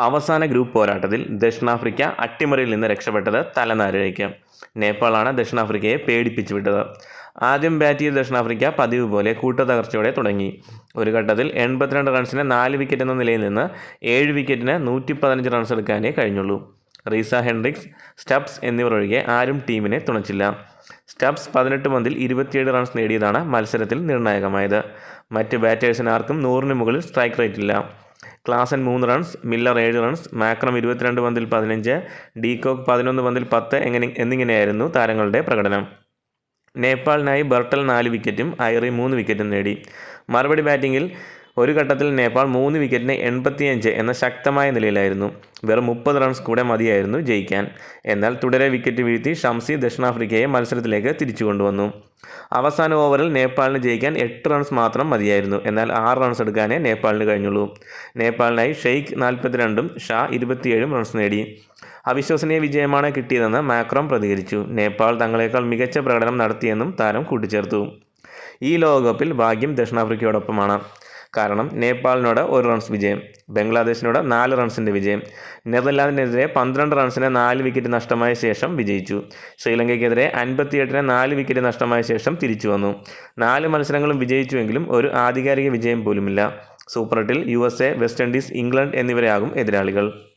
അവസാന ഗ്രൂപ്പ് പോരാട്ടത്തിൽ ദക്ഷിണാഫ്രിക്ക അട്ടിമറിയിൽ നിന്ന് രക്ഷപ്പെട്ടത് തലനാരിഴയ്ക്ക് നേപ്പാളാണ് ദക്ഷിണാഫ്രിക്കയെ പേടിപ്പിച്ചു വിട്ടത്. ആദ്യം ബാറ്റ് ചെയ്ത ദക്ഷിണാഫ്രിക്ക പതിവ് പോലെ കൂട്ടത്തകർച്ചയോടെ തുടങ്ങി. ഒരു ഘട്ടത്തിൽ എൺപത്തിരണ്ട് റൺസിന് നാല് വിക്കറ്റ് എന്ന നിലയിൽ നിന്ന് ഏഴ് വിക്കറ്റിന് നൂറ്റി പതിനഞ്ച് റൺസ് എടുക്കാനേ കഴിഞ്ഞുള്ളൂ. റീസ ഹെൻഡ്രിക്സ് സ്റ്റബ്സ് എന്നിവർ ഒഴികെ ആരും ടീമിനെ തുണച്ചില്ല. സ്റ്റബ്സ് പതിനെട്ട് പന്തിൽ ഇരുപത്തിയേഴ് റൺസ് നേടിയതാണ് മത്സരത്തിൽ നിർണായകമായത്. മറ്റ് ബാറ്റേഴ്സിന് ആർക്കും നൂറിന് മുകളിൽ സ്ട്രൈക്ക് റേറ്റ് ഇല്ല. ക്ലാസൻ മൂന്ന് റൺസ് മില്ലർ ഏഴ് റൺസ് മാക്രം ഇരുപത്തിരണ്ട് പന്തിൽ പതിനഞ്ച് ഡീകോക്ക് പതിനൊന്ന് പന്തിൽ പത്ത് എങ്ങനെ എന്നിങ്ങനെയായിരുന്നു താരങ്ങളുടെ പ്രകടനം. നേപ്പാളിനായി ബർട്ടൽ നാല് വിക്കറ്റും ഐറി മൂന്ന് വിക്കറ്റും നേടി. മറുപടി ബാറ്റിങ്ങിൽ ഒരു ഘട്ടത്തിൽ നേപ്പാൾ മൂന്ന് വിക്കറ്റിന് എൺപത്തിയഞ്ച് എന്ന ശക്തമായ നിലയിലായിരുന്നു. വെറും മുപ്പത് റൺസ് കൂടെ മതിയായിരുന്നു ജയിക്കാൻ. എന്നാൽ തുടരെ വിക്കറ്റ് വീഴ്ത്തി ഷംസി ദക്ഷിണാഫ്രിക്കയെ മത്സരത്തിലേക്ക് തിരിച്ചു കൊണ്ടുവന്നു. അവസാന ഓവറിൽ നേപ്പാളിന് ജയിക്കാൻ എട്ട് റൺസ് മാത്രം മതിയായിരുന്നു. എന്നാൽ ആറ് റൺസ് എടുക്കാനേ നേപ്പാളിന് കഴിഞ്ഞുള്ളൂ. നേപ്പാളിനായി ഷെയ്ഖ് നാൽപ്പത്തിരണ്ടും ഷാ ഇരുപത്തിയേഴും റൺസ് നേടി. അവിശ്വസനീയ വിജയമാണ് കിട്ടിയതെന്ന് മാക്രോം പ്രതികരിച്ചു. നേപ്പാൾ തങ്ങളെക്കാൾ മികച്ച പ്രകടനം നടത്തിയെന്നും താരം കൂട്ടിച്ചേർത്തു. ഈ ലോകകപ്പിൽ ഭാഗ്യം ദക്ഷിണാഫ്രിക്കയോടൊപ്പമാണ്. കാരണം നേപ്പാളിനോട് ഒരു റൺസ് വിജയം ബംഗ്ലാദേശിനോട് നാല് റൺസിന്റെ വിജയം നെതർലാൻഡിനെതിരെ പന്ത്രണ്ട് റൺസിന് നാല് വിക്കറ്റ് നഷ്ടമായ ശേഷം വിജയിച്ചു. ശ്രീലങ്കയ്ക്കെതിരെ അൻപത്തിയെട്ടിന് നാല് വിക്കറ്റ് നഷ്ടമായ ശേഷം തിരിച്ചു വന്നു. നാല് മത്സരങ്ങളും വിജയിച്ചുവെങ്കിലും ഒരു ആധികാരിക വിജയം പോലുമില്ല. സൂപ്പർ എട്ടിൽ U S A West Indies England എന്നിവരെയാകും എതിരാളികൾ.